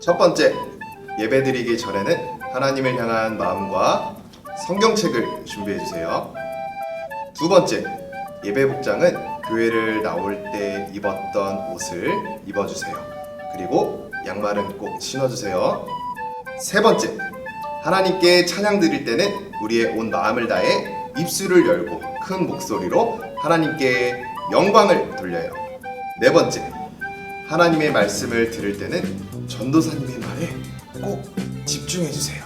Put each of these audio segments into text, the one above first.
첫 번째, 예배드리기 전에는 하나님을 향한 마음과 성경책을 준비해 주세요. 두 번째, 예배 복장은 교회를 나올 때 입었던 옷을 입어 주세요. 그리고 양말은 꼭 신어 주세요. 세 번째, 하나님께 찬양 드릴 때는 우리의 온 마음을 다해 입술을 열고 큰 목소리로 하나님께 영광을 돌려요. 네 번째, 하나님의 말씀을 들을 때는 전도사님의 말에 꼭 집중해 주세요.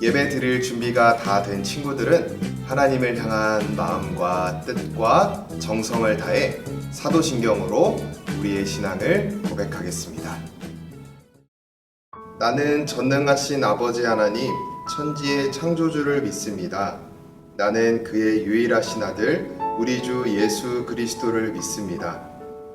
예배 드릴 준비가 다 된 친구들은 하나님을 향한 마음과 뜻과 정성을 다해 사도신경으로 우리의 신앙을 고백하겠습니다. 나는 전능하신 아버지 하나님, 천지의 창조주를 믿습니다. 나는 그의 유일하신 아들, 우리 주 예수 그리스도를 믿습니다.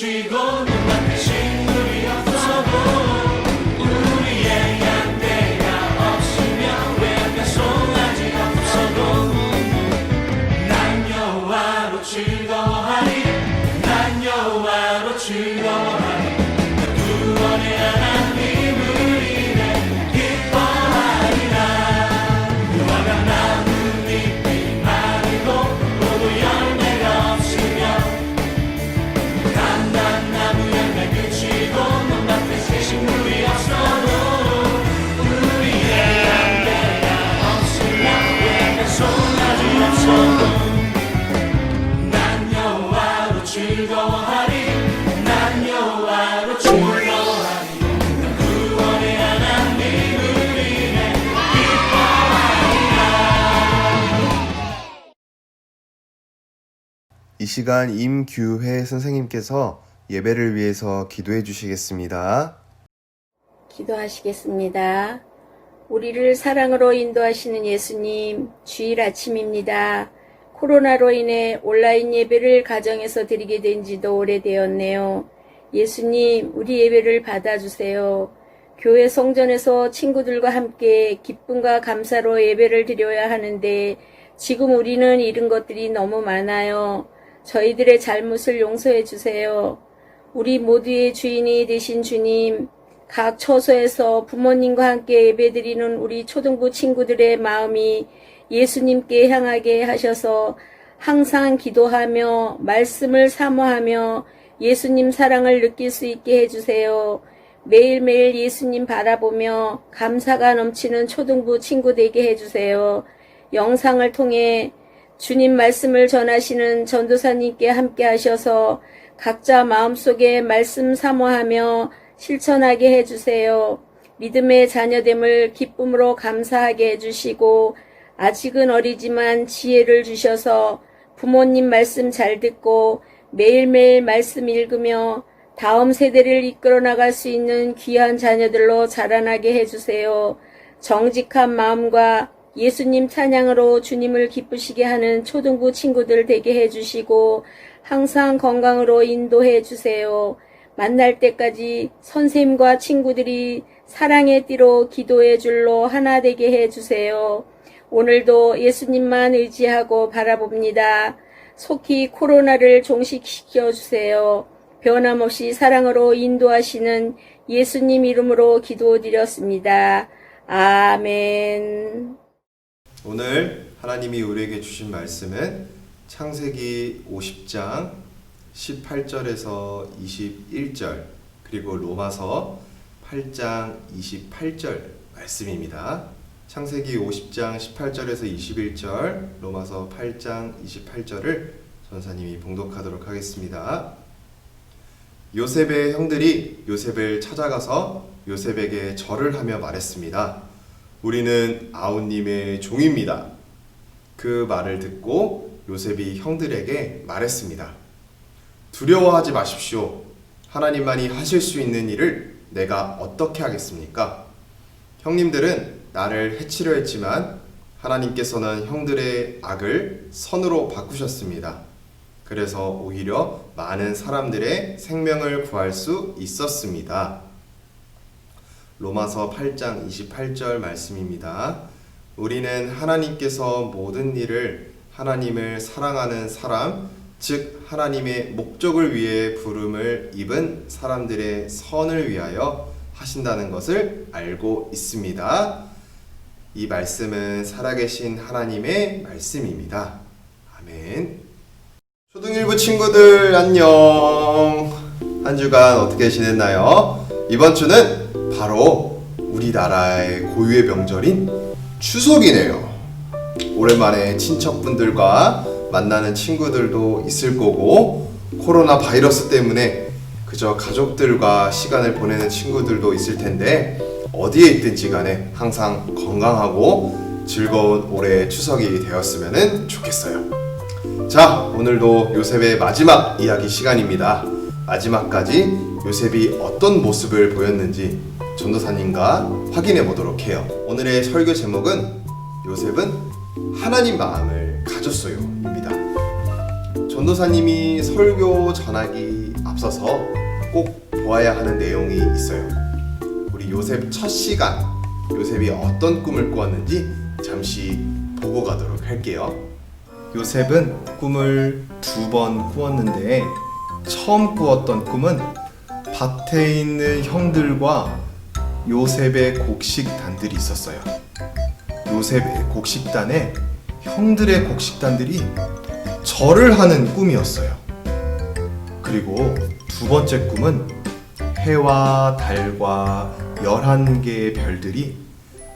비 시간 임규회 선생님께서 예배를 위해서 기도해 주시겠습니다. 기도하시겠습니다. 우리를 사랑으로 인도하시는 예수님, 주일 아침입니다. 코로나로 인해 온라인 예배를 가정에서 드리게 된 지도 오래되었네요. 예수님, 우리 예배를 받아주세요. 교회 성전에서 친구들과 함께 기쁨과 감사로 예배를 드려야 하는데 지금 우리는 잃은 것들이 너무 많아요. 저희들의 잘못을 용서해 주세요. 우리 모두의 주인이 되신 주님, 각 처소에서 부모님과 함께 예배드리는 우리 초등부 친구들의 마음이 예수님께 향하게 하셔서 항상 기도하며 말씀을 사모하며 예수님 사랑을 느낄 수 있게 해주세요. 매일매일 예수님 바라보며 감사가 넘치는 초등부 친구 되게 해주세요. 영상을 통해 주님 말씀을 전하시는 전도사님께 함께 하셔서 각자 마음속에 말씀 사모하며 실천하게 해주세요. 믿음의 자녀됨을 기쁨으로 감사하게 해주시고 아직은 어리지만 지혜를 주셔서 부모님 말씀 잘 듣고 매일매일 말씀 읽으며 다음 세대를 이끌어 나갈 수 있는 귀한 자녀들로 자라나게 해주세요. 정직한 마음과 예수님 찬양으로 주님을 기쁘시게 하는 초등부 친구들 되게 해주시고 항상 건강으로 인도해 주세요. 만날 때까지 선생님과 친구들이 사랑의 띠로 기도의 줄로 하나 되게 해 주세요. 오늘도 예수님만 의지하고 바라봅니다. 속히 코로나를 종식시켜 주세요. 변함없이 사랑으로 인도하시는 예수님 이름으로 기도드렸습니다. 아멘. 오늘 하나님이 우리에게 주신 말씀은 창세기 50장 18절에서 21절 그리고 로마서 8장 28절 말씀입니다. 창세기 50장 18절에서 21절 로마서 8장 28절을 전사님이 봉독하도록 하겠습니다. 요셉의 형들이 요셉을 찾아가서 요셉에게 절을 하며 말했습니다. 우리는 아우님의 종입니다. 그 말을 듣고 요셉이 형들에게 말했습니다. 두려워하지 마십시오. 하나님만이 하실 수 있는 일을 내가 어떻게 하겠습니까? 형님들은 나를 해치려 했지만 하나님께서는 형들의 악을 선으로 바꾸셨습니다. 그래서 오히려 많은 사람들의 생명을 구할 수 있었습니다. 로마서 8장 28절 말씀입니다. 우리는 하나님께서 모든 일을 하나님을 사랑하는 사람, 즉 하나님의 목적을 위해 부름을 입은 사람들의 선을 위하여 하신다는 것을 알고 있습니다. 이 말씀은 살아계신 하나님의 말씀입니다. 아멘. 초등일부 친구들 안녕. 한 주간 어떻게 지냈나요? 이번 주는 바로 우리나라의 고유의 명절인 추석이네요. 오랜만에 친척분들과 만나는 친구들도 있을 거고 코로나 바이러스 때문에 그저 가족들과 시간을 보내는 친구들도 있을 텐데 어디에 있든지 간에 항상 건강하고 즐거운 올해 추석이 되었으면 좋겠어요. 자, 오늘도 요셉의 마지막 이야기 시간입니다. 마지막까지 요셉이 어떤 모습을 보였는지 전도사님과 확인해 보도록 해요. 오늘의 설교 제목은 요셉은 하나님 마음을 가졌어요입니다. 전도사님이 설교 전하기 앞서 앞서서 꼭 보아야 하는 내용이 있어요. 우리 요셉 첫 시간 요셉이 어떤 꿈을 꾸었는지 잠시 보고 가도록 할게요. 요셉은 꿈을 두 번 꾸었는데 처음 꾸었던 꿈은 밭에 있는 형들과 요셉의 곡식단들이 있었어요. 요셉의 곡식단에 형들의 곡식단들이 절을 하는 꿈이었어요. 그리고 두 번째 꿈은 해와 달과 열한 개의 별들이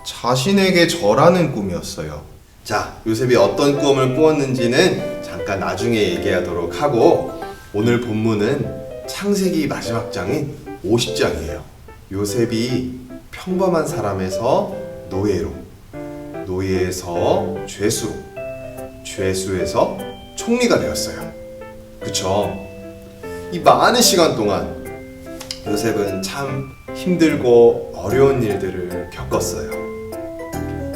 자신에게 절하는 꿈이었어요. 자, 요셉이 어떤 꿈을 꾸었는지는 잠깐 나중에 얘기하도록 하고 오늘 본문은 창세기 마지막 장인 50장이에요. 요셉이 평범한 사람에서 노예로, 노예에서 죄수로, 죄수에서 총리가 되었어요. 그쵸? 이 많은 시간 동안 요셉은 참 힘들고 어려운 일들을 겪었어요.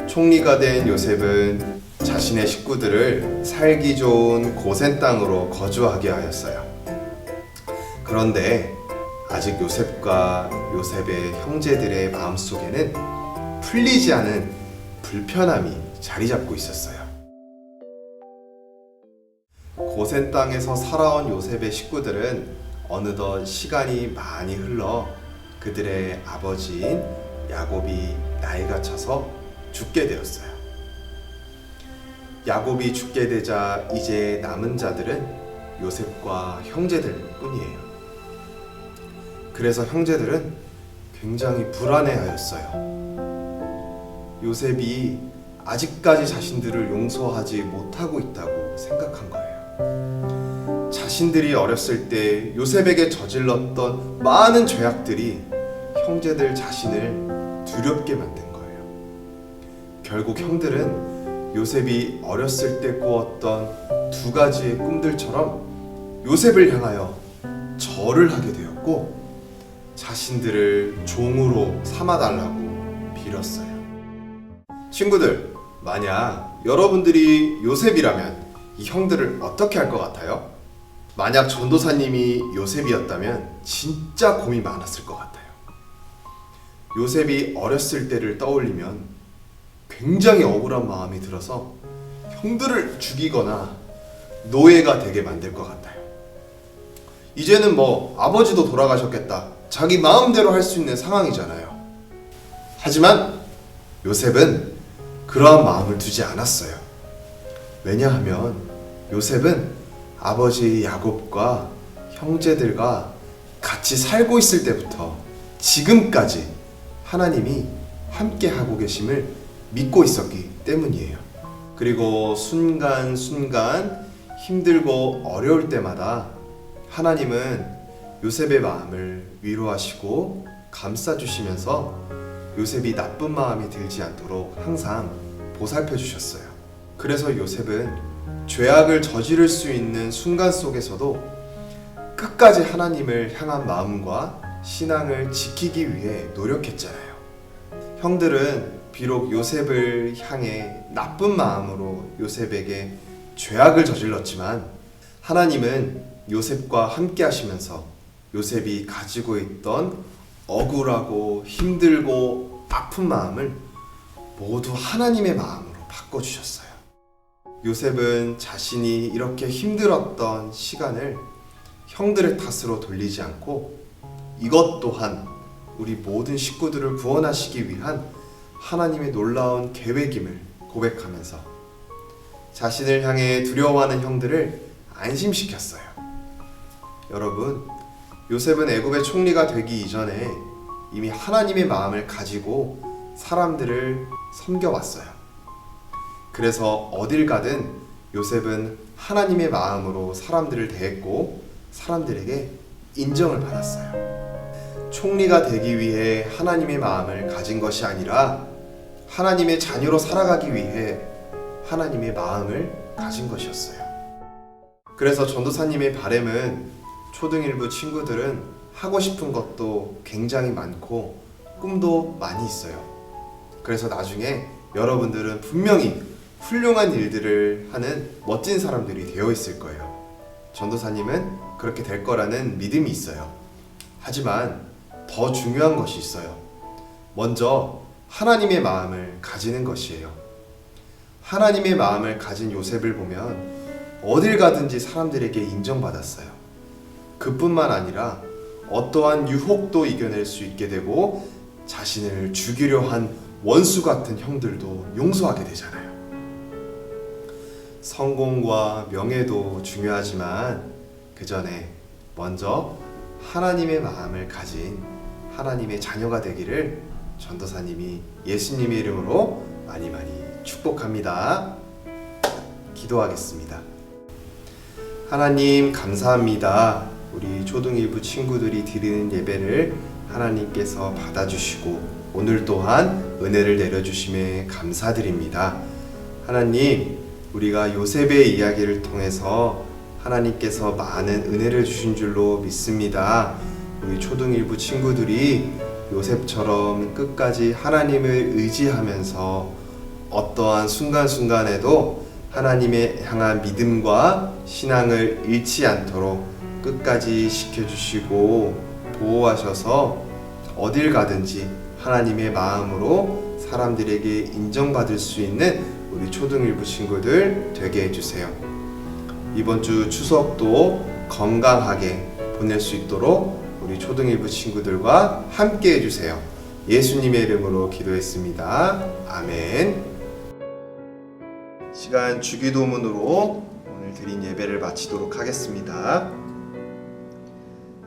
총리가 된 요셉은 자신의 식구들을 살기 좋은 고센 땅으로 거주하게 하였어요. 그런데 아직 요셉과 요셉의 형제들의 마음속에는 풀리지 않은 불편함이 자리 잡고 있었어요. 고센 땅에서 살아온 요셉의 식구들은 어느덧 시간이 많이 흘러 그들의 아버지인 야곱이 나이가 차서 죽게 되었어요. 야곱이 죽게 되자 이제 남은 자들은 요셉과 형제들 뿐이에요. 그래서 형제들은 굉장히 불안해하였어요. 요셉이 아직까지 자신들을 용서하지 못하고 있다고 생각한 거예요. 자신들이 어렸을 때 요셉에게 저질렀던 많은 죄악들이 형제들 자신을 두렵게 만든 거예요. 결국 형들은 요셉이 어렸을 때 꾸었던 두 가지의 꿈들처럼 요셉을 향하여 절을 하게 되었고 자신들을 종으로 삼아달라고 빌었어요. 친구들, 만약 여러분들이 요셉이라면 이 형들을 어떻게 할 것 같아요? 만약 전도사님이 요셉이었다면 진짜 고민 많았을 것 같아요. 요셉이 어렸을 때를 떠올리면 굉장히 억울한 마음이 들어서 형들을 죽이거나 노예가 되게 만들 것 같아요. 이제는 뭐 아버지도 돌아가셨겠다. 자기 마음대로 할 수 있는 상황이잖아요. 하지만 요셉은 그러한 마음을 두지 않았어요. 왜냐하면 요셉은 아버지 야곱과 형제들과 같이 살고 있을 때부터 지금까지 하나님이 함께 하고 계심을 믿고 있었기 때문이에요. 그리고 순간순간 힘들고 어려울 때마다 하나님은 요셉의 마음을 위로하시고 감싸주시면서 요셉이 나쁜 마음이 들지 않도록 항상 보살펴 주셨어요. 그래서 요셉은 죄악을 저지를 수 있는 순간 속에서도 끝까지 하나님을 향한 마음과 신앙을 지키기 위해 노력했잖아요. 형들은 비록 요셉을 향해 나쁜 마음으로 요셉에게 죄악을 저질렀지만 하나님은 요셉과 함께 하시면서 요셉이 가지고 있던 억울하고 힘들고 아픈 마음을 모두 하나님의 마음으로 바꿔주셨어요. 요셉은 자신이 이렇게 힘들었던 시간을 형들의 탓으로 돌리지 않고 이것 또한 우리 모든 식구들을 구원하시기 위한 하나님의 놀라운 계획임을 고백하면서 자신을 향해 두려워하는 형들을 안심시켰어요. 여러분, 요셉은 애굽의 총리가 되기 이전에 이미 하나님의 마음을 가지고 사람들을 섬겨왔어요. 그래서 어딜 가든 요셉은 하나님의 마음으로 사람들을 대했고 사람들에게 인정을 받았어요. 총리가 되기 위해 하나님의 마음을 가진 것이 아니라 하나님의 자녀로 살아가기 위해 하나님의 마음을 가진 것이었어요. 그래서 전도사님의 바램은 초등일부 친구들은 하고 싶은 것도 굉장히 많고 꿈도 많이 있어요. 그래서 나중에 여러분들은 분명히 훌륭한 일들을 하는 멋진 사람들이 되어 있을 거예요. 전도사님은 그렇게 될 거라는 믿음이 있어요. 하지만 더 중요한 것이 있어요. 먼저 하나님의 마음을 가지는 것이에요. 하나님의 마음을 가진 요셉을 보면 어딜 가든지 사람들에게 인정받았어요. 그뿐만 아니라 어떠한 유혹도 이겨낼 수 있게 되고 자신을 죽이려 한 원수 같은 형들도 용서하게 되잖아요. 성공과 명예도 중요하지만 그 전에 먼저 하나님의 마음을 가진 하나님의 자녀가 되기를 전도사님이 예수님의 이름으로 많이 많이 축복합니다. 기도하겠습니다. 하나님 감사합니다. 우리 초등일부 친구들이 드리는 예배를 하나님께서 받아주시고 오늘 또한 은혜를 내려주심에 감사드립니다. 하나님, 우리가 요셉의 이야기를 통해서 하나님께서 많은 은혜를 주신 줄로 믿습니다. 우리 초등일부 친구들이 요셉처럼 끝까지 하나님을 의지하면서 어떠한 순간순간에도 하나님의 향한 믿음과 신앙을 잃지 않도록 끝까지 지켜주시고 보호하셔서 어딜 가든지 하나님의 마음으로 사람들에게 인정받을 수 있는 우리 초등일부 친구들 되게 해주세요. 이번 주 추석도 건강하게 보낼 수 있도록 우리 초등일부 친구들과 함께 해주세요. 예수님의 이름으로 기도했습니다. 아멘. 시간 주기도문으로 오늘 드린 예배를 마치도록 하겠습니다.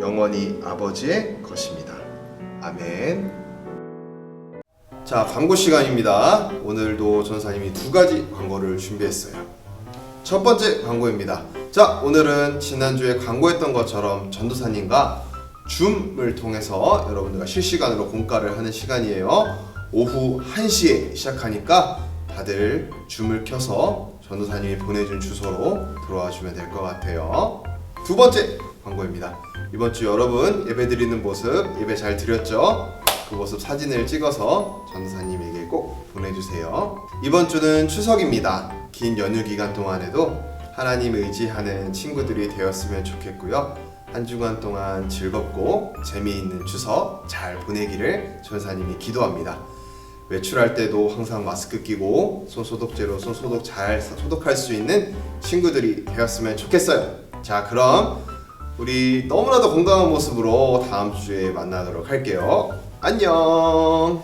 영원히 아버지의 것입니다. 아멘. 자, 광고 시간입니다. 오늘도 전사님이 두 가지 광고를 준비했어요. 첫 번째 광고입니다. 자, 오늘은 지난주에 광고했던 것처럼 전도사님과 줌을 통해서 여러분들과 실시간으로 공가를 하는 시간이에요. 오후 1시에 시작하니까 다들 줌을 켜서 전도사님이 보내준 주소로 들어와 주면 될 것 같아요. 두 번째 광고입니다. 이번 주 여러분 예배 드리는 모습 예배 잘 드렸죠? 그 모습 사진을 찍어서 전도사님에게 꼭 보내주세요. 이번 주는 추석입니다. 긴 연휴 기간 동안에도 하나님 의지하는 친구들이 되었으면 좋겠고요. 한 주간 동안 즐겁고 재미있는 추석 잘 보내기를 전사님이 기도합니다. 외출할 때도 항상 마스크 끼고 손 소독제로 손 소독 잘 소독할 수 있는 친구들이 되었으면 좋겠어요. 자, 그럼 우리 너무나도 건강한 모습으로 다음 주에 만나도록 할게요. 안녕.